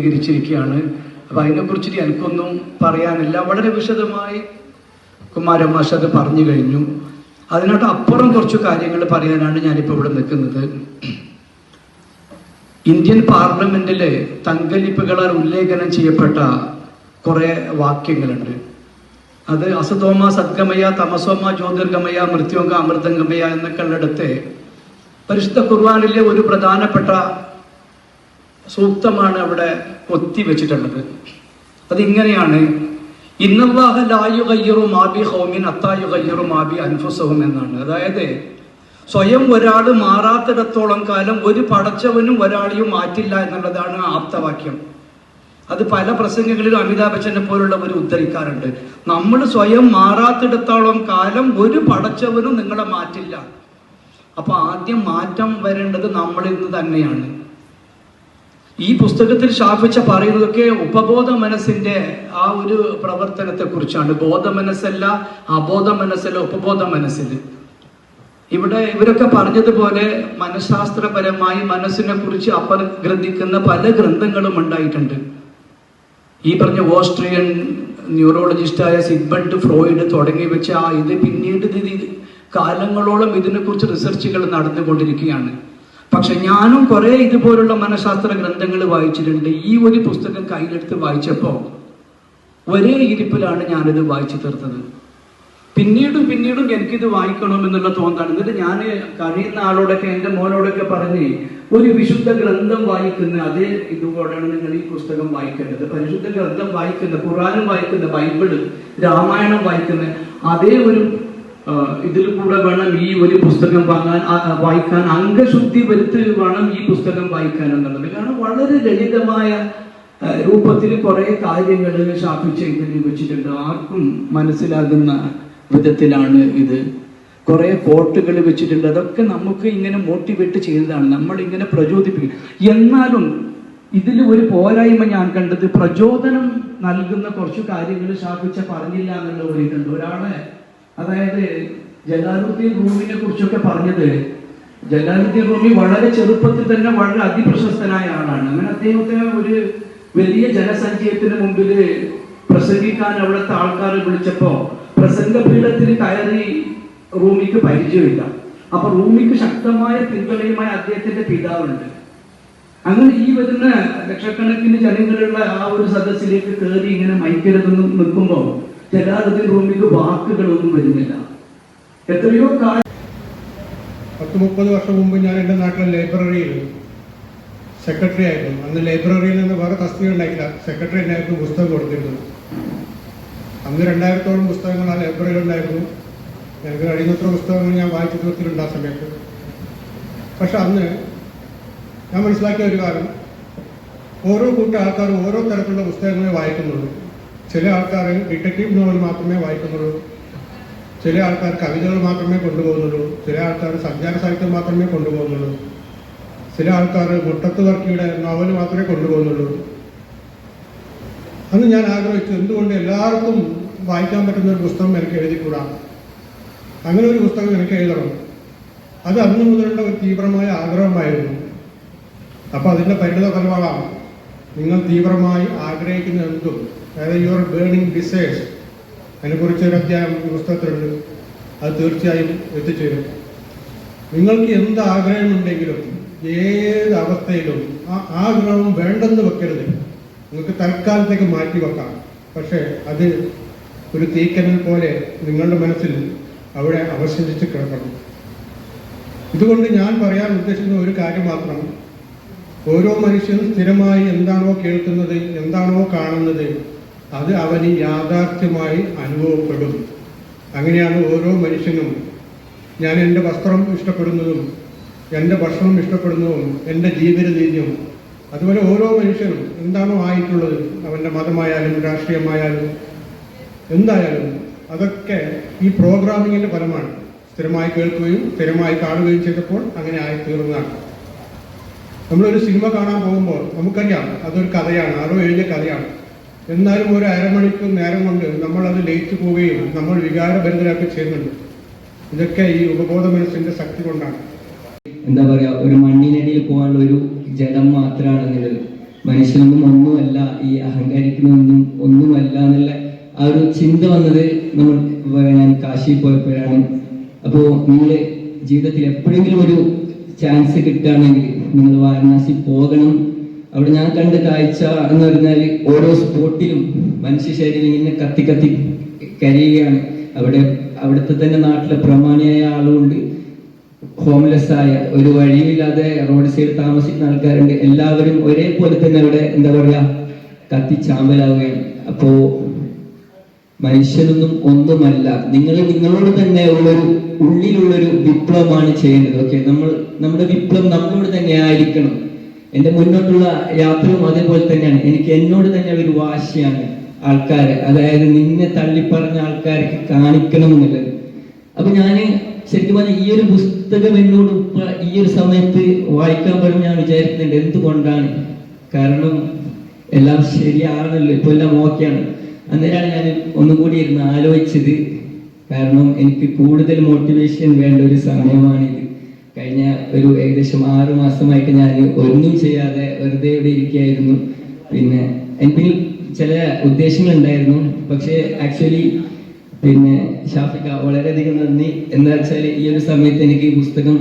സ്വീകരിച്ചിരിക്കുകയാണ്. അപ്പൊ അതിനെക്കുറിച്ചിട്ട് എനിക്കൊന്നും പറയാനില്ല. വളരെ വിശദമായി കുമാരമാഷ് അത് പറഞ്ഞു കഴിഞ്ഞു. അതിനോട്ട് അപ്പുറം കുറച്ച് കാര്യങ്ങൾ പറയാനാണ് ഞാനിപ്പോൾ ഇവിടെ നിൽക്കുന്നത്. ഇന്ത്യൻ പാർലമെന്റിലെ തങ്കലിപ്പുകളാൽ ഉല്ലേഖനം ചെയ്യപ്പെട്ട കുറെ വാക്യങ്ങളുണ്ട്. അത് അസതോമ സദ്ഗമയ തമസോമ ജ്യോതിർഗമയ മൃത്യോങ്ക അമൃതംഗമയ എന്നൊക്കെ ഉള്ളിടത്ത് പരിശുദ്ധ ഖുർആാനിലെ ഒരു പ്രധാനപ്പെട്ട സൂക്തമാണ് അവിടെ കൊത്തി വെച്ചിട്ടുള്ളത്. അതിങ്ങനെയാണ്. ഇന്നല്ലാഹ ലായു കയ്യറു മാബി ഹൗമിൻ അത്തായു കയ്യറു മാബി അൻഫുസഹും എന്നാണ്. അതായത് സ്വയം ഒരാൾ മാറാത്തിടത്തോളം കാലം ഒരു പടച്ചവനും ഒരാളെയും മാറ്റില്ല എന്നുള്ളതാണ് ആപ്തവാക്യം. അത് പല പ്രസംഗങ്ങളിലും അമിതാഭ് ബച്ചനെ പോലുള്ളവർ ഉദ്ധരിക്കാറുണ്ട്. നമ്മൾ സ്വയം മാറാത്തിടത്തോളം കാലം ഒരു പടച്ചവനും നിങ്ങളെ മാറ്റില്ല. അപ്പൊ ആദ്യം മാറ്റം വരേണ്ടത് നമ്മളിൽ നിന്ന് തന്നെയാണ്. ഈ പുസ്തകത്തിൽ ഷാഫിച്ച പറയുന്നതൊക്കെ ഉപബോധ മനസ്സിന്റെ ആ ഒരു പ്രവർത്തനത്തെ കുറിച്ചാണ് ബോധ മനസ്സല്ല അബോധ മനസ്സല്ല ഉപബോധ മനസ്സിൽ ഇവിടെ ഇവരൊക്കെ പറഞ്ഞതുപോലെ മനഃശാസ്ത്രപരമായി മനസ്സിനെ കുറിച്ച് അപഗ്രഥിക്കുന്ന പല ഗ്രന്ഥങ്ങളും ഉണ്ടായിട്ടുണ്ട്. ഈ പറഞ്ഞ ഓസ്ട്രിയൻ ന്യൂറോളജിസ്റ്റായ സിഗ്മണ്ട് ഫ്രോയിഡ് തുടങ്ങി വെച്ച ആ ഇത് പിന്നീട് ഇത് കാലങ്ങളോളം ഇതിനെക്കുറിച്ച് റിസർച്ചുകൾ നടന്നുകൊണ്ടിരിക്കുകയാണ്. പക്ഷെ ഞാനും കുറെ ഇതുപോലുള്ള മനഃശാസ്ത്ര ഗ്രന്ഥങ്ങൾ വായിച്ചിട്ടുണ്ട്. ഈ ഒരു പുസ്തകം കയ്യിലെടുത്ത് വായിച്ചപ്പോൾ ഒരേ ഇരിപ്പിലാണ് ഞാനിത് വായിച്ചു തീർത്തത്. പിന്നീടും പിന്നീടും എനിക്കിത് വായിക്കണം എന്നുള്ള തോന്നാണ് എന്നിട്ട് ഞാൻ കഴിയുന്ന ആളോടൊക്കെ എന്റെ മോനോടൊക്കെ പറഞ്ഞ് ഒരു വിശുദ്ധ ഗ്രന്ഥം വായിക്കുന്ന അതേ ഇതുപോലെയാണ് നിങ്ങൾ ഈ പുസ്തകം വായിക്കേണ്ടത്. പരിശുദ്ധ ഗ്രന്ഥം വായിക്കുന്ന ഖുറാനും വായിക്കുന്ന ബൈബിൾ രാമായണം വായിക്കുന്ന അതേ ഒരു ഇതിൽ കൂടെ വേണം ഈ ഒരു പുസ്തകം വാങ്ങാൻ വായിക്കാൻ അംഗശുദ്ധി വരുത്തി വേണം ഈ പുസ്തകം വായിക്കാൻ എന്നുള്ളത്. കാരണം വളരെ ലളിതമായ രൂപത്തിൽ കുറെ കാര്യങ്ങൾ ഇതിൽ വെച്ചിട്ടുണ്ട്. ആർക്കും മനസ്സിലാകുന്ന വിധത്തിലാണ് ഇത്. കുറെ കോട്ടുകൾ വെച്ചിട്ടുണ്ട്. അതൊക്കെ നമുക്ക് ഇങ്ങനെ മോട്ടിവേറ്റ് ചെയ്തതാണ്. നമ്മൾ ഇങ്ങനെ പ്രചോദിപ്പിക്കും. എന്നാലും ഇതിൽ ഒരു പോരായ്മ ഞാൻ കണ്ടത് പ്രചോദനം നൽകുന്ന കുറച്ച് കാര്യങ്ങൾ ശാപിച്ച പറഞ്ഞില്ല എന്നുള്ള ഒരു ഇതുണ്ട്. ഒരാളെ അതായത് ജലാലുദ്ദീൻ റൂമിനെ കുറിച്ചൊക്കെ പറഞ്ഞത് ജലാലുദ്ദീൻ റൂമി വളരെ ചെറുപ്പത്തിൽ തന്നെ വളരെ അതിപ്രശസ്തനായ ആളാണ്. അങ്ങനെ അദ്ദേഹത്തെ ഒരു വലിയ ജനസഞ്ചയത്തിന് മുമ്പിൽ പ്രസംഗിക്കാൻ അവിടുത്തെ ആൾക്കാരെ വിളിച്ചപ്പോ പ്രസംഗപീഠത്തിൽ കയറി റൂമിക്ക് പരിചയമില്ല. അപ്പൊ റൂമിക്ക് ശക്തമായ പിന്തുണയുമായി അദ്ദേഹത്തിന്റെ പിതാവുണ്ട്. അങ്ങനെ ഈ വരുന്ന ലക്ഷക്കണക്കിന് ജനങ്ങളുള്ള ആ ഒരു സദസ്സിലേക്ക് കയറി ഇങ്ങനെ മൈക്കരുതെന്ന് നിൽക്കുമ്പോൾ ജലാലുദ്ദീൻ റൂമിക്ക് വാക്കുകളൊന്നും വരുന്നില്ല. എത്രയോ കാലം പത്ത് മുപ്പത് വർഷം മുമ്പ് ഞാൻ എന്റെ നാട്ടിലെ ലൈബ്രറിയിൽ സെക്രട്ടറി ആയിരുന്നു. അന്ന് ലൈബ്രറിയിൽ നിന്ന് വേറെ തസ്തിക ഉണ്ടായില്ല സെക്രട്ടറി എന്നായിരുന്നു പുസ്തകം കൊടുത്തിരുന്നത് അന്ന് രണ്ടായിരത്തോളം പുസ്തകങ്ങൾ ആ ലൈബ്രറിയിൽ ഉണ്ടായിരുന്നു. എനിക്ക് കഴിയുന്നത്ര പുസ്തകങ്ങൾ ഞാൻ വായിച്ചു തീർത്തിട്ടുണ്ട് ആ സമയത്ത്. പക്ഷെ അന്ന് ഞാൻ മനസ്സിലാക്കിയ ഒരു കാര്യം. ഓരോ കൂട്ടം ഓരോ തരത്തിലുള്ള പുസ്തകങ്ങളെ വായിക്കുന്നുള്ളൂ ചില ആൾക്കാർ ഡിറ്റക്റ്റീവ് നോവൽ മാത്രമേ വായിക്കുന്നുള്ളൂ. ചില ആൾക്കാർ കവിതകൾ മാത്രമേ കൊണ്ടുപോകുന്നുള്ളൂ. ചില ആൾക്കാർ സഞ്ചാര സാഹിത്യം മാത്രമേ കൊണ്ടുപോകുന്നുള്ളൂ. ചില ആൾക്കാർ മുട്ടത്ത് വർക്കിയുടെ നോവൽ മാത്രമേ കൊണ്ടുപോകുന്നുള്ളൂ. അന്ന് ഞാൻ ആഗ്രഹിച്ചു എന്തുകൊണ്ട് എല്ലാവർക്കും വായിക്കാൻ പറ്റുന്ന ഒരു പുസ്തകം എനിക്ക് എഴുതിക്കൂടാ? അങ്ങനെ ഒരു പുസ്തകം എനിക്ക് എഴുതണം. അത് അന്ന് മുതലുള്ള ഒരു തീവ്രമായ ആഗ്രഹമായിരുന്നു. അപ്പോൾ അതിന്റെ പരിണിത ഫലമാകാം നിങ്ങൾ തീവ്രമായി ആഗ്രഹിക്കുന്ന എന്തും. അതായത് യുവർ ബേണിംഗ് ഡിസേഴ്സ് അതിനെക്കുറിച്ച് ഒരു അധ്യായം പുസ്തകത്തിലുണ്ട്. അത് തീർച്ചയായും എത്തിച്ചേരും. നിങ്ങൾക്ക് എന്ത് ആഗ്രഹമുണ്ടെങ്കിലും ഏത് അവസ്ഥയിലും ആ ആഗ്രഹം വേണ്ടെന്ന് വെക്കരുത്. നിങ്ങൾക്ക് തൽക്കാലത്തേക്ക് മാറ്റി വെക്കാം. പക്ഷേ അത് ഒരു തീക്കനൽ പോലെ നിങ്ങളുടെ മനസ്സിൽ അവിടെ അവശേഷിച്ച് കിടക്കണം. ഇതുകൊണ്ട് ഞാൻ പറയാൻ ഉദ്ദേശിക്കുന്ന ഒരു കാര്യം മാത്രം ഓരോ മനുഷ്യനും സ്ഥിരമായി എന്താണോ കേൾക്കുന്നത് എന്താണോ കാണുന്നത് അത് അവന് യാഥാർത്ഥ്യമായി അനുഭവപ്പെടും. അങ്ങനെയാണ് ഓരോ മനുഷ്യനും. ഞാൻ എന്റെ വസ്ത്രം ഇഷ്ടപ്പെടുന്നതും എന്റെ ഭക്ഷണം ഇഷ്ടപ്പെടുന്നതും എന്റെ ജീവിത അതുപോലെ ഓരോ മനുഷ്യനും എന്താണോ ആയിട്ടുള്ളത് അവന്റെ മതമായാലും രാഷ്ട്രീയമായാലും എന്തായാലും അതൊക്കെ ഈ പ്രോഗ്രാമിങ്ങിന്റെ ഫലമാണ്. സ്ഥിരമായി കേൾക്കുകയും സ്ഥിരമായി കാണുകയും ചെയ്തപ്പോൾ അങ്ങനെ ആയി തീർന്നതാണ് നമ്മളൊരു സിനിമ കാണാൻ പോകുമ്പോൾ നമുക്കറിയാം അതൊരു കഥയാണ് ആരോ എഴുതിയ കഥയാണ്. എന്നാലും ഒരു അരമണിക്കൂർ നേരം കൊണ്ട് അത് ലയിച്ചു പോവുകയും നമ്മൾ വികാരഭരിതരാക്കി ചെയ്യുന്നുണ്ട്. ഇതൊക്കെ ഈ ഉപബോധ മനസ്സിന്റെ ശക്തി കൊണ്ടാണ്. എന്താ പറയാ ഒരു മണ്ണിനടിയിൽ പോകാനുള്ള ഒരു ജലം മാത്രമാണ് എന്നുള്ളത് മനുഷ്യനൊന്നും ഒന്നുമല്ല ഈ അഹങ്കരിക്കുന്നൊന്നും ഒന്നുമല്ല എന്നുള്ള ആ ഒരു ചിന്ത വന്നത് നമ്മൾ ഞാൻ കാശിയിൽ പോയപ്പോഴാണ്. അപ്പോൾ നിങ്ങൾ ജീവിതത്തിൽ എപ്പോഴെങ്കിലും ഒരു ചാൻസ് കിട്ടുകയാണെങ്കിൽ നിങ്ങൾ വാരണാസി പോകണം അവിടെ ഞാൻ കണ്ട കാഴ്ച എന്ന് പറഞ്ഞാൽ ഓരോ സ്പോട്ടിലും മനുഷ്യ ശരീരം ഇങ്ങനെ കത്തി കത്തി കരയുകയാണ്. അവിടെ അവിടുത്തെ തന്നെ നാട്ടിലെ പ്രമാണിയായ ആളുകൊണ്ട് ഹോംലെസ് ആയ ഒരു വഴിയില്ലാതെ റോഡ് സൈഡ് താമസിക്കുന്ന ആൾക്കാരുണ്ട്. എല്ലാവരും ഒരേപോലെ തന്നെ അവിടെ എന്താ പറയാ കത്തിച്ചാമ്പലാവുകയാണ് അപ്പോ മനുഷ്യനൊന്നും ഒന്നുമല്ല. നിങ്ങൾ നിങ്ങളോട് തന്നെ ഉള്ളൊരു ഉള്ളിലുള്ളൊരു വിപ്ലവമാണ് ചെയ്യേണ്ടത്. ഓക്കെ നമ്മൾ നമ്മുടെ വിപ്ലവം നമ്മളോട് തന്നെ ആയിരിക്കണം. എന്റെ മുന്നോട്ടുള്ള യാത്രയും അതേപോലെ തന്നെയാണ്. എനിക്ക് എന്നോട് തന്നെ ഒരു വാശിയാണ് ആൾക്കാരെ. അതായത് നിന്നെ തള്ളിപ്പറഞ്ഞ ആൾക്കാർക്ക് കാണിക്കണം എന്നുള്ളത് അപ്പൊ ഞാൻ ശരിക്കും പറഞ്ഞാൽ ഈ ഒരു പുസ്തകം എന്നോട് ഈ ഒരു സമയത്ത് വായിക്കാൻ പറഞ്ഞു ഞാൻ വിചാരിക്കുന്നുണ്ട് എന്തുകൊണ്ടാണ്? കാരണം എല്ലാം ശരിയാണല്ലോ ഇപ്പൊ എല്ലാം ഓക്കെയാണ്. അന്നേരമാണ് ഞാൻ ഒന്നും കൂടി ഇരുന്ന് ആലോചിച്ചത്. കാരണം എനിക്ക് കൂടുതൽ മോട്ടിവേഷൻ വേണ്ട ഒരു സമയമാണിത്. കഴിഞ്ഞ ഒരു ഏകദേശം ആറു മാസമായിട്ട് ഞാൻ ഒന്നും ചെയ്യാതെ വെറുതെ ഇവിടെ ഇരിക്കുകയായിരുന്നു. പിന്നെ എനിക്ക് ചില ഉദ്ദേശങ്ങൾ ഉണ്ടായിരുന്നു പക്ഷേ ആക്ച്വലി പിന്നെ ഷാഫിക്ക വളരെയധികം നന്ദി. എന്താ വെച്ചാൽ ഈ ഒരു സമയത്ത് എനിക്ക് ഈ പുസ്തകം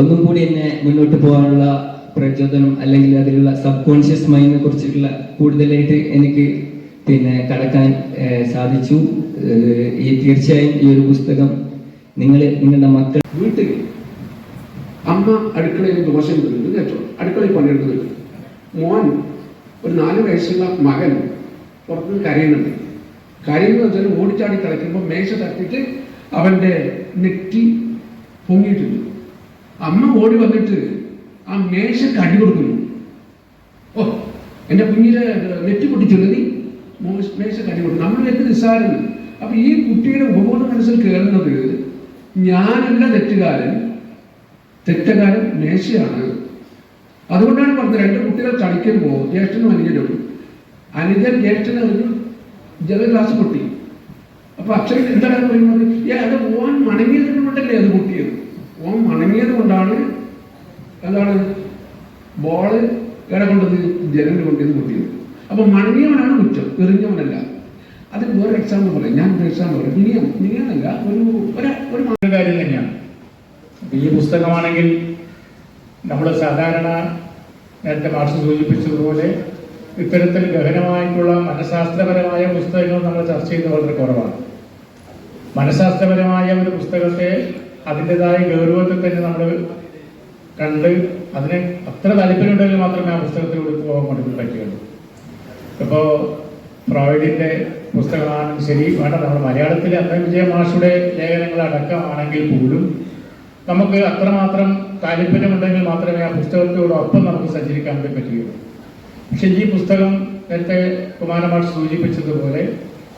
ഒന്നും കൂടി എന്നെ മുന്നോട്ട് പോകാനുള്ള പ്രചോദനം അല്ലെങ്കിൽ അതിലുള്ള സബ് കോൺഷ്യസ് മൈൻഡിനെ കുറിച്ചിട്ടുള്ള കൂടുതലായിട്ട് എനിക്ക് പിന്നെ കടക്കാൻ സാധിച്ചു. ഈ തീർച്ചയായും ഈ ഒരു പുസ്തകം നിങ്ങൾ നിങ്ങളുടെ മക്കൾ വീട്ടിൽ അമ്മ അടുക്കളയിൽ ദോശ വരുന്നത് കേട്ടോ. അടുക്കളയിൽ പണിയെടുക്കുന്നുണ്ട് മോൻ ഒരു നാല് വയസ്സുള്ള മകൻ പുറത്തുനിന്ന് കരയുന്നുണ്ട്. കരയുന്നത് വെച്ചാൽ ഓടിച്ചാടി കളിക്കുമ്പോൾ മേശ തട്ടിട്ട് അവന്റെ നെറ്റി പൊങ്ങിയിട്ടുണ്ട്. അമ്മ ഓടി വന്നിട്ട് ആ മേശ കടി കൊടുക്കുന്നു. ഓ എന്റെ കുഞ്ഞിലെ നെറ്റി പൊട്ടിച്ചുള്ള നീ? മേശ കടി കൊടുക്കും നമ്മൾ എന്ത് നിസ്സാരം അപ്പം ഈ കുട്ടിയുടെ ഉപബോധ മനസ്സിൽ കയറുന്നത് ഞാനല്ല തെറ്റുകാരൻ തെറ്റുകാരൻ മേശയാണ് അതുകൊണ്ടാണ് പറഞ്ഞത് രണ്ട് കുട്ടികൾ കളിക്കുമ്പോൾ ജ്യേഷ്ഠനും അനുജനും അനുജൻ ജ്യേഷ്ഠന് ഒരു ജല ഗ്ലാസ് പൊട്ടി. അപ്പൊ അക്ഷരൻ എന്താണ് പറയുന്നത്? ഏ അത് ഓൻ മണങ്ങിയത് കൊണ്ടല്ലേ അത് പൊട്ടിയത്? ഓൻ മണങ്ങിയത് കൊണ്ടാണ് എന്താണ് ബോൾ എവിടെ കൊണ്ടത്? ജനലിൽ കൊണ്ടത് പൊട്ടിയത്. അപ്പൊ മണങ്ങിയവനാണ് കുറ്റം എറിഞ്ഞവനല്ല. അത് വേറെ എക്സാമ്പിൾ പറയാം. ഞാൻ എക്സാമ്പിൾ പറയാം. മിനിയം നിയമല്ല ഒരു ഒരു കാര്യം തന്നെയാണ്. ഈ പുസ്തകമാണെങ്കിൽ നമ്മൾ സാധാരണ നേരത്തെ മാർച്ച് സൂചിപ്പിച്ചതുപോലെ ഇത്തരത്തിൽ ഗഹനമായിട്ടുള്ള മനഃശാസ്ത്രപരമായ പുസ്തകങ്ങൾ നമ്മൾ ചർച്ച ചെയ്യുന്നത് വളരെ കുറവാണ്. മനഃശാസ്ത്രപരമായ ഒരു പുസ്തകത്തെ അതിന്റെതായ ഗൗരവത്തിൽ തന്നെ നമ്മൾ കണ്ട് അതിന് അത്ര താല്പര്യമുണ്ടെങ്കിൽ മാത്രമേ ആ പുസ്തകത്തിലൂടെ പോകാൻ വേണ്ടി പറ്റുകയുള്ളൂ. ഇപ്പോൾ ഫ്രോയിഡിന്റെ പുസ്തകമാണെങ്കിൽ ശരി വേണ്ട നമ്മൾ മലയാളത്തിലെ അത്ര വിജയ മാഷുടെ ലേഖനങ്ങൾ അടക്കമാണെങ്കിൽ പോലും നമുക്ക് അത്രമാത്രം താല്പര്യമുണ്ടെങ്കിൽ മാത്രമേ ആ പുസ്തകത്തോടൊപ്പം നമുക്ക് സഞ്ചരിക്കാൻ പറ്റുകയുള്ളൂ. പക്ഷെ ഈ പുസ്തകം നേരത്തെ കുമാരമാർ സൂചിപ്പിച്ചതുപോലെ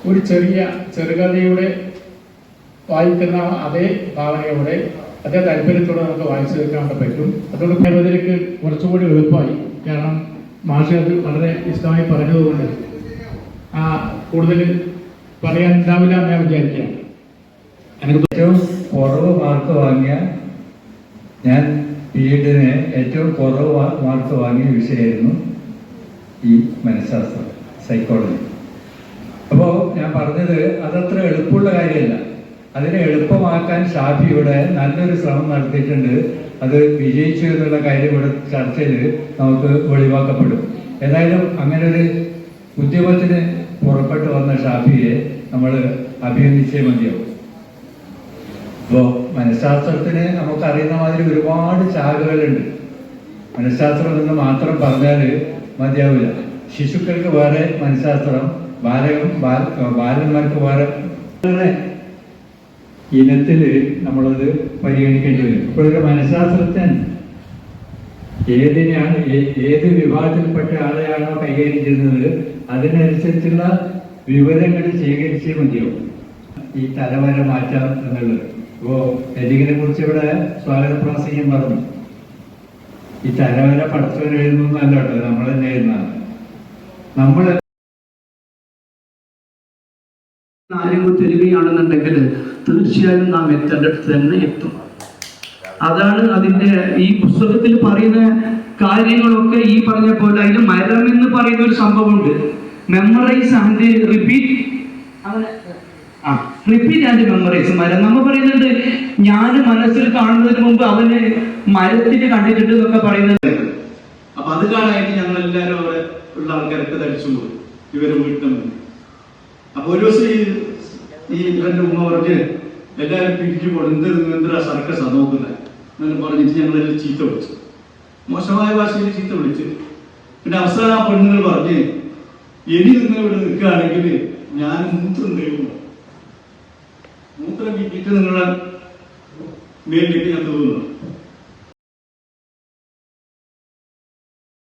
ഒരു ചെറിയ ചെറുകഥയുടെ വായിക്കുന്ന അതേ ഭാവനയോടെ അതേ താല്പര്യത്തോടെ നമുക്ക് വായിച്ചു തീർക്കാൻ പറ്റും. അതുകൊണ്ട് അതിലേക്ക് കുറച്ചുകൂടി എളുപ്പമായി. കാരണം മാഷി അത് വളരെ ഇഷ്ടമായി പറഞ്ഞതുകൊണ്ട് ആ കൂടുതൽ പറയാൻ ഉണ്ടാവില്ല എന്ന് ഞാൻ വിചാരിക്കുകയാണ്. എനിക്ക് ഏറ്റവും കുറവ് മാർക്ക് വാങ്ങിയ ഞാൻ പി എഡിന് ഏറ്റവും കുറവ് മാർക്ക് വാങ്ങിയ വിഷയമായിരുന്നു ഈ മനഃശാസ്ത്രം സൈക്കോളജി അപ്പോൾ ഞാൻ പറഞ്ഞത് അതത്ര എളുപ്പമുള്ള കാര്യമല്ല. അതിനെ എളുപ്പമാക്കാൻ ഷാഫി ഇവിടെ നല്ലൊരു ശ്രമം നടത്തിയിട്ടുണ്ട്. അത് വിജയിച്ചു എന്നുള്ള കാര്യം ഇവിടെ ചർച്ചയിൽ നമുക്ക് വെളിവാക്കപ്പെടും. ഏതായാലും അങ്ങനെ ഒരു ഉദ്യമത്തിന് പുറപ്പെട്ടു വന്ന ഷാഫിയെ നമ്മൾ അഭിനന്ദിച്ചേ മതിയാവും. ഇപ്പോൾ മനഃശാസ്ത്രത്തിന് നമുക്കറിയുന്ന മാതിരി ഒരുപാട് ശാഖകളുണ്ട്. മനഃശാസ്ത്രം എന്ന് മാത്രം പറഞ്ഞാൽ മതിയാവില്ല. ശിശുക്കൾക്ക് വേറെ മനഃശാസ്ത്രം ബാലകം ബാല ബാലന്മാർക്ക് വേറെ ഇനത്തിൽ നമ്മളത് പരിഗണിക്കേണ്ടി വരും. ഇപ്പോഴൊരു മനഃശാസ്ത്രജ്ഞൻ ഏതിനെയാണ് ഏത് വിഭാഗത്തിൽപ്പെട്ട ആളെയാണോ കൈകാര്യം അതിനനുസരിച്ചുള്ള വിവരങ്ങൾ ശേഖരിച്ചേ മതിയാവും. ഈ തലവര മാറ്റാം എന്നുള്ളത്. ഇപ്പോ എലികളെ കുറിച്ച് ഇവിടെ സ്വാഗത പ്രാസംഗം പറഞ്ഞു. ഈ തലവര പടച്ചവൻ എഴുതുന്നല്ല കേട്ടോ നമ്മൾ തന്നെ എഴുതുന്നതാണ്. നമ്മൾ ആരെങ്കിലും തരികയാണെന്നുണ്ടെങ്കിൽ തീർച്ചയായും നാം എത്തേണ്ടടുത്ത് തന്നെ എത്തും. അതാണ് അതിന്റെ ഈ പുസ്തകത്തിൽ പറയുന്ന കാര്യങ്ങളൊക്കെ ഈ പറഞ്ഞ പോലെ അതിൽ മരം എന്ന് പറയുന്ന ഒരു സംഭവമുണ്ട്. മെമ്മറൈസ് ആൻഡ് റിപ്പീറ്റ് ആ റിപ്പീറ്റ് ആൻഡ് മെമ്മറീസ് മരം നമ്മൾ പറയുന്നുണ്ട് ഞാൻ മനസ്സിൽ കാണുന്നതിന് മുമ്പ് അവന് മരത്തിൽ കണ്ടിട്ടുണ്ട് എന്നൊക്കെ പറയുന്നത് അപ്പൊ അത് കാണാനായിട്ട് ഞങ്ങൾ എല്ലാവരും അവിടെ ഉള്ള ആൾക്കാരൊക്കെ ധരിച്ചു പോയി. ഇവരെ വീട്ടിൽ അപ്പൊ ഒരു ദിവസം ഈ ഈ ഉമ്മ പറഞ്ഞ് എല്ലാവരും പിരിഞ്ഞു പോകണം എന്ത് എന്തിനാ സർക്കസാ നോക്കുന്നത് എന്നൊക്കെ പറഞ്ഞിട്ട് ഞങ്ങളെല്ലാം ചീത്ത വിളിച്ചു. മോശമായ ഭാഷയിൽ ചീത്ത വിളിച്ചു. പിന്നെ അവസാനം ആ പെണ്ണുങ്ങൾ പറഞ്ഞ് ഇനി നിങ്ങൾ ഇവിടെ നിൽക്കുകയാണെങ്കിൽ ഞാൻ മൂത്രം തരുമോ മൂത്രം കിട്ടിയിട്ട് നിങ്ങളെ മേലിലേക്ക് ഞാൻ തോന്നുന്നു